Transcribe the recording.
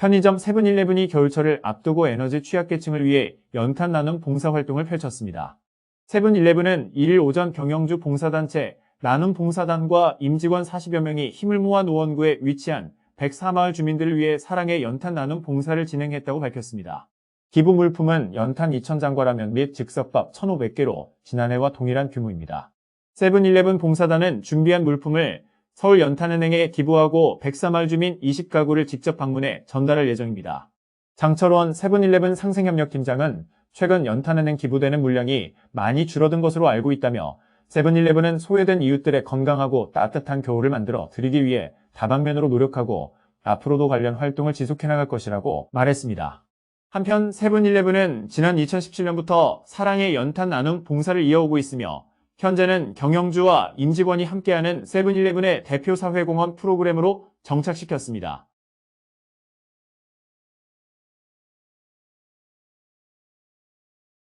편의점 세븐일레븐이 겨울철을 앞두고 에너지 취약계층을 위해 연탄 나눔 봉사활동을 펼쳤습니다. 세븐일레븐은 1일 오전 경영주 봉사단체 나눔 봉사단과 임직원 40여 명이 힘을 모아 노원구에 위치한 104마을 주민들을 위해 사랑의 연탄 나눔 봉사를 진행했다고 밝혔습니다. 기부 물품은 연탄 2,000장과 라면 및 즉석밥 1,500개로 지난해와 동일한 규모입니다. 세븐일레븐 봉사단은 준비한 물품을 서울 연탄은행에 기부하고 104마을 주민 20가구를 직접 방문해 전달할 예정입니다. 장철원 세븐일레븐 상생협력팀장은 최근 연탄은행 기부되는 물량이 많이 줄어든 것으로 알고 있다며 세븐일레븐은 소외된 이웃들의 건강하고 따뜻한 겨울을 만들어 드리기 위해 다방면으로 노력하고 앞으로도 관련 활동을 지속해 나갈 것이라고 말했습니다. 한편 세븐일레븐은 지난 2017년부터 사랑의 연탄 나눔 봉사를 이어오고 있으며 현재는 경영주와 임직원이 함께하는 세븐일레븐의 대표 사회공헌 프로그램으로 정착시켰습니다.